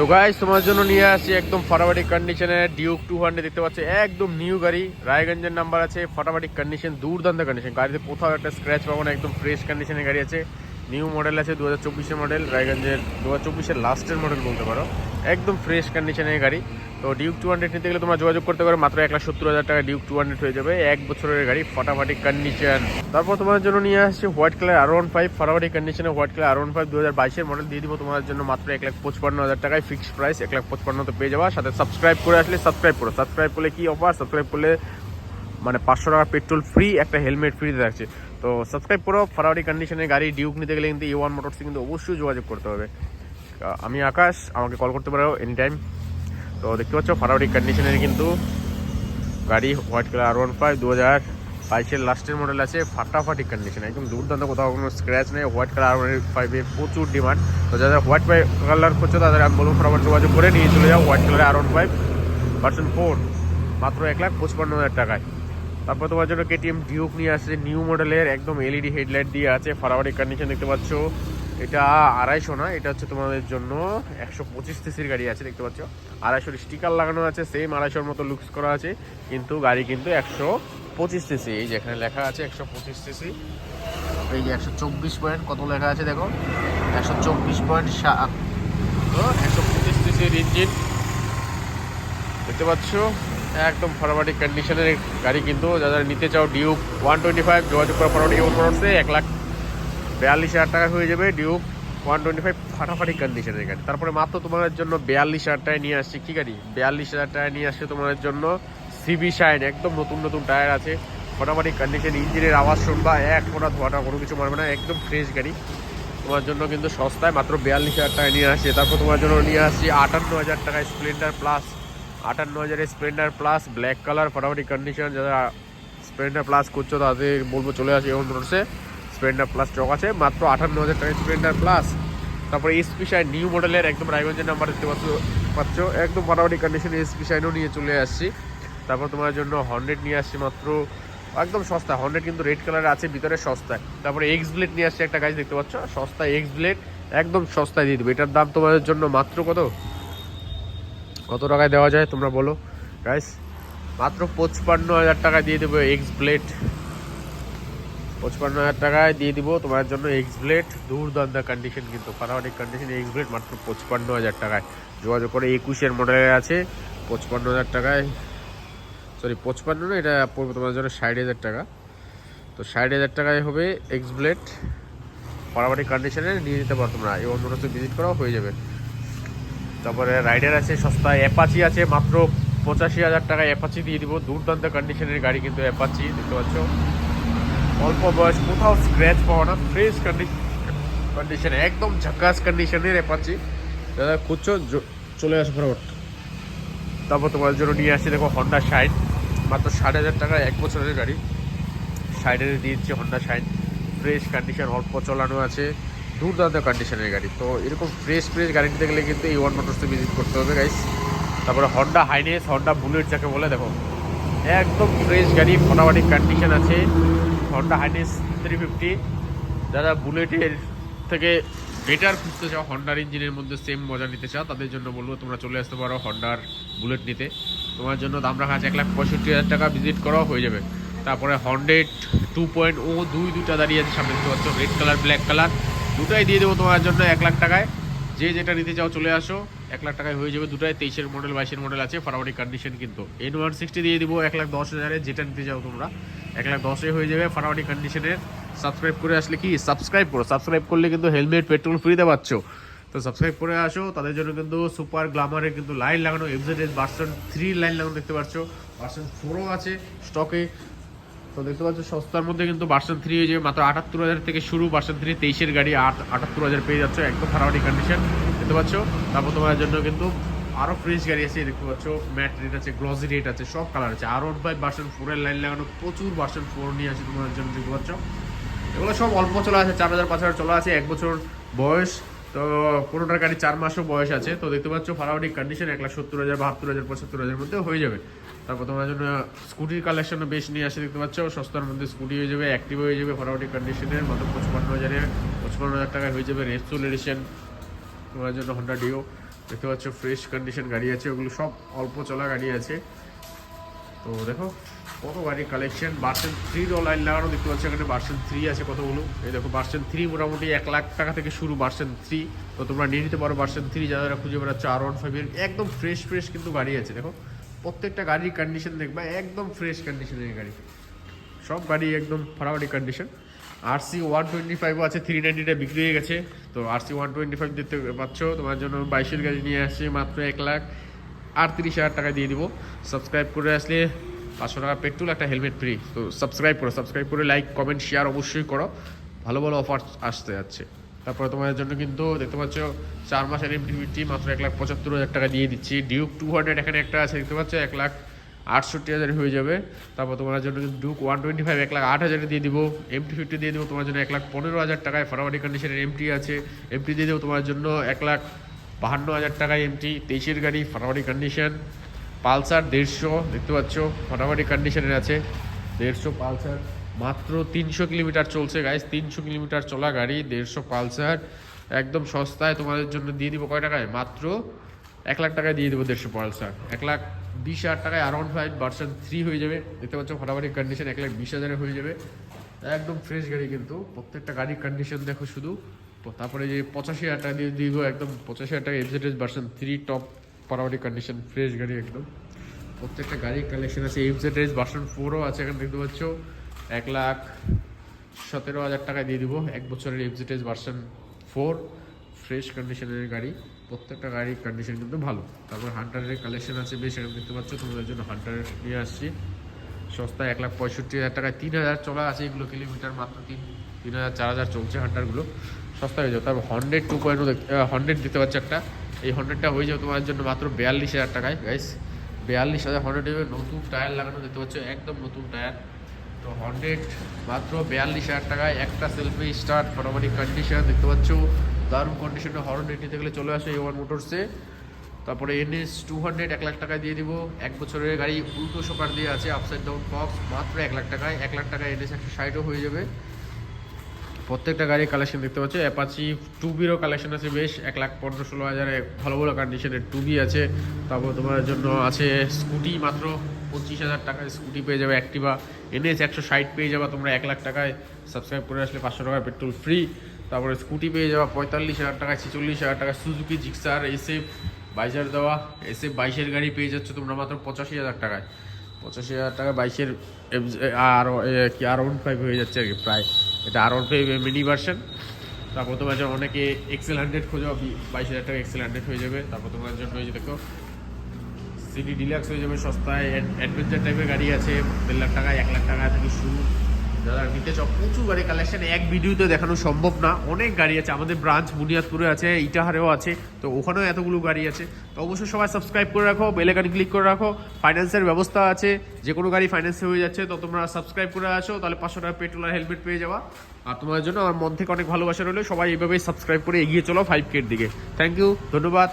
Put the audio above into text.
তো গাইজ তোমার জন্য নিয়ে আসছি একদম ফাটাফাটি কন্ডিশনে ডিউক টু হান্ড্রেড দেখতে পাচ্ছ, একদম নিউ গাড়ি। রায়গঞ্জের নাম্বার আছে, ফটাফাটি কন্ডিশন দুর্দান্ত কন্ডিশন গাড়িতে কোথাও একটা স্ক্র্যাচ পাবো না, একদম ফ্রেশ কন্ডিশনের গাড়ি আছে। নিউ মডেল আছে দু হাজার চব্বিশের মডেল, রায়গঞ্জের দু হাজার চব্বিশের লাস্টের মডেল বলতে পারো। একদম ফ্রেশ কন্ডিশনের গাড়ি। তো ডিউক টু হান্ড্রেড নিতে গেলে তোমরা যোগাযোগ করতে পারো, মাত্র এক লাখ সত্তর হাজার টাকা ডিউক টু হান্ড্রেড হয়ে যাবে, এক বছরের গাড়ি, ফাটাফাটি কন্ডিশন তারপর তোমার জন্য নিয়ে আসছে white colour R one five ফাটাফাটি কন্ডিশনে white colour R one five দু হাজার বাইশের মডেল দিয়ে দিব তোমার জন্য মাত্র এক লাখ পঁচপান্ন হাজার টাকায় ফিক্সড প্রাইস এক লাখ পঁচপান্ন তো পেয়ে যাবা। সাথে সাবস্ক্রাইব করে আসলে সাবস্ক্রাইব করো। সাবস্ক্রাইব করলে কি অফার সাবস্ক্রাইব করলে মানে পাঁচশো টাকা পেট্রোল ফ্রি একটা হেলমেট ফ্রিতে থাকছে। তো সাবস্ক্রাইব করো ফারাওয়ারি কন্ডিশনে গাড়ি ডিউক নিতে গেলে কিন্তু ই ওয়ান মোটরসে কিন্তু অবশ্যই যোগাযোগ করতে হবে। আমি আকাশ, আমাকে কল করতে পারো এনি টাইম তো দেখতে পাচ্ছ ফারাওয়ারি কন্ডিশনের কিন্তু গাড়ি white colour R one five দু হাজার বাইশের লাস্টের মডেল আছে, ফাটাফাটি কন্ডিশন একদম দুর্দান্ত। কোথাও কোনো স্ক্র্যাচ নেই হোয়াইট কালার আর ওয়ান ফাইভে প্রচুর ডিমান্ড তো যাদের হোয়াইট কালার করছ তাদের আমি বলব ফটাফট যোগাযোগ করে নিয়ে চলে যাও white colour R one five version four মাত্র এক লাখ পঁচপান্ন হাজার টাকায়। তারপর তোমার জন্য কেটিএম ডিউক নিয়ে আসছে নিউ মডেলের একদম এলইডি হেডলাইট দিয়ে আছে ফারাবাড়ি কন্ডিশন দেখতে পাচ্ছ। এটা আড়াইশো না, এটা হচ্ছে তোমাদের জন্য একশো পঁচিশ সিসির গাড়ি আছে, দেখতে পাচ্ছ। আড়াইশোর স্টিকার লাগানো আছে সেম আড়াইশোর মতো লুকস করা আছে, কিন্তু গাড়ি কিন্তু একশো পঁচিশ সিসি এই যে এখানে লেখা আছে একশো পঁচিশ সিসি এই যে একশো চব্বিশ পয়েন্ট কত লেখা আছে দেখো? একশো চব্বিশ পয়েন্ট সাত একশো পঁচিশ সিসির ইঞ্জিন দেখতে পাচ্ছ? একদম ফরওয়ার্ডি কন্ডিশনের গাড়ি কিন্তু যারা নিতে চাও ডিউক ওয়ান টোয়েন্টি ফাইভ যোগাযোগ করা ফরওয়ার্ডি মোটরসে এক লাখ বিয়াল্লিশ হাজার টাকা হয়ে যাবে ডিউক ওয়ান টোয়েন্টি ফাইভ ফাটাফাটি কন্ডিশনের গাড়ি। তারপরে মাত্র তোমাদের জন্য বিয়াল্লিশ হাজার টাকায় নিয়ে আসছি, কী গাড়ি? বিয়াল্লিশ হাজার টাকায় নিয়ে আসছে তোমাদের জন্য সিবি শাইন একদম নতুন নতুন টায়ার আছে। ফটাফাটি কন্ডিশন ইঞ্জিনের আওয়াজ শুনবা, এক ফোটা ধোয়াটা কোনো কিছু মারবে না, একদম ফ্রেশ গাড়ি। তোমার জন্য কিন্তু সস্তায় মাত্র বিয়াল্লিশ হাজার টাকায় নিয়ে আসছে। তারপর তোমার জন্য নিয়ে আসছি আটান্ন হাজার টাকায় স্প্লেন্ডার প্লাস আটান্ন হাজারের স্প্লেন্ডার প্লাস ব্ল্যাক কালার ফটাফটি কন্ডিশন যারা স্প্লেন্ডার প্লাস করছ তাদের বলব চলে আসে এবং রোডসে স্প্লেন্ডার প্লাস চক আছে, মাত্র আটান্ন হাজার টাকায় স্প্লেন্ডার প্লাস তারপরে এসপি শাইন নিউ মডেলের একদম রায়গঞ্জের নাম্বার দেখতে পাচ্ছ পাচ্ছ। একদম ফটাফটি কন্ডিশনে এসপি শাইনও নিয়ে চলে আসছি। তারপর তোমার জন্য হন্ড্রেড নিয়ে আসছি মাত্র একদম সস্তা। হন্ড্রেড কিন্তু রেড কালার আছে, ভিতরে সস্তায় তারপরে এক্স ব্লেড নিয়ে আসছে একটা গাছ দেখতে পাচ্ছ। সস্তায় এক্স ব্লেড একদম সস্তায় দিয়ে দেবে। এটার দাম তোমাদের জন্য মাত্র কত? কত টাকায় দেওয়া যায় তোমরা বলো। গাইস মাত্র পঁচপান্ন হাজার টাকায় দিয়ে দেবো এক্স ব্লেড পঁচপান্ন হাজার টাকায় দিয়ে দিব তোমার জন্য এক্স ব্লেড দুর্দান্ত কন্ডিশন কিন্তু ফাটাফাটি কন্ডিশন এক্স ব্লেড মাত্র পঁচপান্ন হাজার টাকায়। যোগাযোগ করে, একুশের মডেলের আছে। পঁচপান্ন হাজার টাকায় সরি পঁচপান্ন না, এটা পড়বে তোমার জন্য ষাট হাজার টাকা। তো ষাট হাজার টাকায় হবে এক্স ব্লেড ফাটাফাটি কন্ডিশনে নিয়ে যেতে পারো তোমরা। এবং মোটরসে ভিজিট করাও হয়ে যাবে। তারপরে রাইডার আছে, সস্তায় অ্যাপাচি আছে, মাত্র পঁচাশি হাজার টাকায় অ্যাপাচি দিয়ে দিব। দুর্দান্ত কন্ডিশনের গাড়ি কিন্তু অ্যাপাচি, দেখতে পাচ্ছ? অল্প বয়স, কোথাও স্ক্র্যাচ পাওয়া না ফ্রেশ কন্ডিশনে একদম ঝাকাস কন্ডিশনের অ্যাপাচি। দাদা, খুঁজছো? চলে আসো ফরওয়ার্ড তারপর তোমার জন্য নিয়ে আসছি, দেখো হন্ডা শাইন মাত্র ষাট হাজার টাকা এক বছরের গাড়ি। সাইডে দিয়ে দিচ্ছে হন্ডা শাইন ফ্রেশ কন্ডিশন অল্প চলানো আছে। দুর্দান্ত কন্ডিশনের গাড়ি। তো এরকম ফ্রেশ ফ্রেশ গাড়ি নিতে গেলে কিন্তু এই ওয়ান মোটরসে ভিজিট করতে হবে গাইস তারপরে হন্ডা হাইনেস হন্ডা বুলেট যাকে বলে, দেখো, একদম ফ্রেশ গাড়ি, ফটাফাটি কন্ডিশন আছে। হন্ডা হাইনেস থ্রি ফিফটি যারা বুলেটের থেকে বেটার খুঁজতে চাও হন্ডার ইঞ্জিনের মধ্যে সেম মজা নিতে চাও, তাদের জন্য বলব, তোমরা চলে আসতে পারো হন্ডার বুলেট নিতে। তোমার জন্য দাম রাখা আছে এক লাখ পঁয়ষট্টি হাজার টাকা ভিজিট করাও হয়ে যাবে। তারপরে হন্ড্রেড টু পয়েন্ট ও দুই দুইটা দাঁড়িয়ে আছে, সামনে দেখতে পাচ্ছ রেড কালার ব্ল্যাক কালার দুটাই দিয়ে দেবো তোমার জন্য এক লাখ টাকায়। যে যেটা নিতে চাও চলে আসো। এক লাখ টাকায় হয়ে যাবে দুটাই, তেইশের মডেল বাইশের মডেল আছে ফাটাফাটি কন্ডিশন কিন্তু। এন ওয়ান সিক্সটি দিয়ে দিব এক লাখ দশ হাজারে যেটা নিতে চাও তোমরা। এক লাখ দশে হয়ে যাবে ফাটাফাটি কন্ডিশনের সাবস্ক্রাইব করে আসলে কি? সাবস্ক্রাইব করো। সাবস্ক্রাইব করলে কিন্তু হেলমেট পেট্রোল ফ্রিতে পাচ্ছ। তো সাবস্ক্রাইব করে আসো। তাদের জন্য কিন্তু সুপার গ্লামারের কিন্তু লাইন লাগানো এফজেড ভার্সন থ্রি লাইন লাগানো দেখতে পাচ্ছ। ভার্সন ফোরও আছে স্টকে তো দেখতে পাচ্ছ, সস্তার মধ্যে কিন্তু ভার্সন থ্রি হয়ে যাবে, মাত্র আটাত্তর হাজার থেকে শুরু ভার্সন থ্রি তেইশের গাড়ি আট আটাত্তর হাজার পেয়ে যাচ্ছ, একদম ফাটাফাটি কন্ডিশন দেখতে পাচ্ছ, তারপর তোমার জন্য কিন্তু আরও ফ্রেশ গাড়ি আছে, দেখতে পাচ্ছ ম্যাট রেট আছে গ্লসি রেট আছে, সব কালার আছে। আর ওয়ান ফাইভ ভার্সন ফোরের লাইন লাগানো, প্রচুর ভার্সন ফোর নিয়ে আছে তোমার জন্য, দেখতে পাচ্ছ। এগুলো সব অল্প চলা আছে, চার হাজার পাঁচ হাজার চলা আছে, এক বছর বয়স। তো কোনোটার গাড়ি চার মাসও বয়স আছে, তো দেখতে পাচ্ছ ফারাউডি কন্ডিশন এক লাখ সত্তর হাজার, বাহাত্তর হাজার, পঁচাত্তর হাজার মধ্যে হয়ে যাবে। তারপর তোমার জন্য স্কুটির কালেকশনও বেশ নিয়ে আসে, দেখতে পাচ্ছ, সস্তার মধ্যে স্কুটি হয়ে যাবে অ্যাক্টিভ হয়ে যাবে ফারাউডি কন্ডিশনের মাত্র পঁচপান্ন হাজারে পঁচপান্ন হাজার টাকায় হয়ে যাবে রেপসুল এডিশন তোমার জন্য হন্ডা ডিও দেখতে পাচ্ছ ফ্রেশ কন্ডিশন গাড়ি আছে, ওগুলো সব অল্প চলা গাড়ি আছে। তো দেখো কত গাড়ির কালেকশন ভার্সন থ্রির লাইন লাগানো দেখতে পাচ্ছ, এখানে ভার্সন থ্রি আছে কতগুলো এই দেখো ভার্সন থ্রি মোটামুটি এক লাখ টাকা থেকে শুরু ভার্সন থ্রি তো তোমরা নিয়ে নিতে পারো ভার্সন থ্রি যারা খুঁজে বেড়াচ্ছ আর ওয়ান ফাইভের একদম ফ্রেশ ফ্রেশ কিন্তু গাড়ি আছে, দেখো। প্রত্যেকটা গাড়ির কন্ডিশন দেখবা, একদম ফ্রেশ কন্ডিশনের গাড়ি। সব গাড়ি একদম ফাটাফাটি condition R C one twenty ফাইভও আছে থ্রি নাইনটিটা বিক্রি হয়ে গেছে। তো R C one twenty five দেখতে পাচ্ছ, তোমার জন্য বাইশের গাড়ি নিয়ে আসছি, মাত্র এক লাখ আটত্রিশ হাজার টাকা দিয়ে দিব। সাবস্ক্রাইব করে আসলে পাঁচশো টাকা পেট্রোল, একটা হেলমেট ফ্রি তো সাবস্ক্রাইব করো সাবস্ক্রাইব করে লাইক কমেন্ট শেয়ার অবশ্যই করো। ভালো ভালো অফার আসতে যাচ্ছে। তারপরে তোমাদের জন্য কিন্তু দেখতে পাচ্ছ, চার মাসের এমটিভিটি মাত্র এক লাখ পঁচাত্তর হাজার টাকা দিয়ে দিচ্ছি। ডিউক টু হান্ড্রেড এখানে একটা আছে, দেখতে পাচ্ছ, এক লাখ আটষট্টি হাজার হয়ে যাবে। তারপর তোমার জন্য কিন্তু ডুক ওয়ান টোয়েন্টি ফাইভ এক লাখ আট হাজারে দিয়ে দিব। এমটি ফিফটি দিয়ে দেবো তোমার জন্য এক লাখ পনেরো হাজার টাকায় ফাটাফাটি কন্ডিশনের এমটি আছে। এমটি দিয়ে দেবো তোমার জন্য এক লাখ বাহান্ন হাজার টাকায় এমটি তেইশের গাড়ি ফাটাফাটি কন্ডিশন পালসার দেড়শো, দেখতে পাচ্ছ ফাটাফাটি কন্ডিশনের আছে। দেড়শো পালসার, মাত্র তিনশো কিলোমিটার চলছে গাইস তিনশো কিলোমিটার চলা গাড়ি, দেড়শো পালসার। একদম সস্তায় তোমাদের জন্য দিয়ে দিব কয় টাকায়? মাত্র এক লাখ টাকায় দিয়ে দেবো দেড়শো পালসার। এক লাখ বিশ হাজার টাকায় আরাউন্ড ফাইভ ভার্সন থ্রি হয়ে যাবে। দেখতে পাচ্ছ ফাটাফাটি কন্ডিশন এক লাখ বিশ হাজারে হয়ে যাবে। একদম ফ্রেশ গাড়ি কিন্তু। প্রত্যেকটা গাড়ির কন্ডিশন দেখো শুধু। তারপরে যে পঁচাশি হাজার টাকা দিয়ে দিব, একদম পঁচাশি হাজার টাকা এফজেডএস ভার্সন থ্রি টপ ফাটাফাটি কন্ডিশন ফ্রেশ গাড়ি একদম। প্রত্যেকটা গাড়ির কালেকশন আছে এফজেডএস ভার্সন ফোরও আছে এখানে দেখতে পাচ্ছ। এক লাখ সতেরো হাজার টাকা দিয়ে দিব। এক বছরের এফজেডএস ভার্সন ফোর ফ্রেশ কন্ডিশনের গাড়ি। প্রত্যেকটা গাড়ির কন্ডিশন কিন্তু ভালো। তারপর হান্টারের কালেকশন আছে বেশ, এখানে দেখতে পাচ্ছ, তোমাদের জন্য হান্টার নিয়ে আসছি। সস্তা এক লাখ পঁয়ষট্টি হাজার টাকায় তিন হাজার চলা আছে এগুলো কিলোমিটার মাত্র তিন তিন হাজার, চার হাজার চলছে হান্টারগুলো সস্তা হয়ে যাবে। তারপর হন্ড্রেড টু পয়েন্ট হন্ড্রেড দিতে পারছে একটা। এই হন্ড্রেডটা হয়ে যাবে তোমার জন্য মাত্র বিয়াল্লিশ হাজার টাকায় গাইস বিয়াল্লিশ হাজার হন্ড্রেড নতুন টায়ার লাগানো দেখতে পাচ্ছ, একদম নতুন টায়ার তো হন্ড্রেড মাত্র বিয়াল্লিশ হাজার টাকায় একটা সেলফি স্টার্ট মোটামুটি কন্ডিশন দেখতে পাচ্ছ। দারুণ কন্ডিশনে হরন রেট নিতে গেলে চলে আসে এ ওয়ান মোটরসে তারপরে এনএস টু হান্ড্রেড এক লাখ টাকায় দিয়ে দিব। এক বছরের গাড়ি উল্টো শোকার দিয়ে আছে আপসাইড ডাউন বক্স মাত্র এক লাখ টাকায়। এক লাখ টাকায় এনএস একশো ষাটও হয়ে যাবে। প্রত্যেকটা গাড়ির কালেকশন দেখতে পাচ্ছ। অ্যাপাচি টু বিরও কালেকশন আছে বেশ, এক লাখ পনেরো ষোলো হাজারে ভালো ভালো কন্ডিশনের টু বি আছে। তারপর তোমার জন্য আছে স্কুটি মাত্র পঁচিশ হাজার টাকায় স্কুটি পেয়ে যাবে অ্যাক্টিভা এনএস একশো ষাট পেয়ে যাবা তোমরা এক লাখ টাকায়। সাবস্ক্রাইব করে আসলে পাঁচশো টাকায় পেট্রোল ফ্রি তারপরে স্কুটি পেয়ে যাবা পঁয়তাল্লিশ হাজার টাকায়, ছেচল্লিশ হাজার টাকায় সুজুকি জিক্সার এসএফ বাইশার দেওয়া। এসএফ বাইশের গাড়ি পেয়ে যাচ্ছ তোমরা মাত্র পঁচাশি হাজার টাকায়। পঁচাশি হাজার টাকা বাইশের আর কি আর ওয়ান ফাইভ হয়ে যাচ্ছে আর কি, প্রায়। এটা আর মিনি ভার্সন তারপর তোমার জন্য অনেকে এক্সেল হান্ড্রেড খোঁজো বাইশ হাজার টাকা এক্সেল হান্ড্রেড হয়ে যাবে। তারপর তোমার জন্য ওই যে দেখো সিটি ডিলাক্স হয়ে যাবে সস্তায়। অ্যাডভেঞ্চার টাইপের গাড়ি আছে, দেড় লাখ টাকা, এক লাখ টাকা থেকে শুরু। যারা নিতে চাও প্রচুর গাড়ি কালেকশন এক ভিডিওতে দেখানো সম্ভব না। অনেক গাড়ি আছে, আমাদের ব্রাঞ্চ বুনিয়াদপুরে আছে, ইটাহারেও আছে, তো ওখানেও এতগুলো গাড়ি আছে। তো অবশ্যই সবাই সাবস্ক্রাইব করে রাখো বেলেকানি ক্লিক করে রাখো ফাইন্যান্সের ব্যবস্থা আছে, যে কোনো গাড়ি ফাইন্যান্সে হয়ে যাচ্ছে, তো তোমরা সাবস্ক্রাইব করে আসো, তাহলে পাঁচশো টাকা পেট্রোল আর হেলমেট পেয়ে যাওয়া আর তোমার জন্য আমার মন থেকে অনেক ভালোবাসা রইল, সবাই এইভাবেই সাবস্ক্রাইব করে এগিয়ে চলো ফাইভ কের দিকে। থ্যাংক ইউ ধন্যবাদ।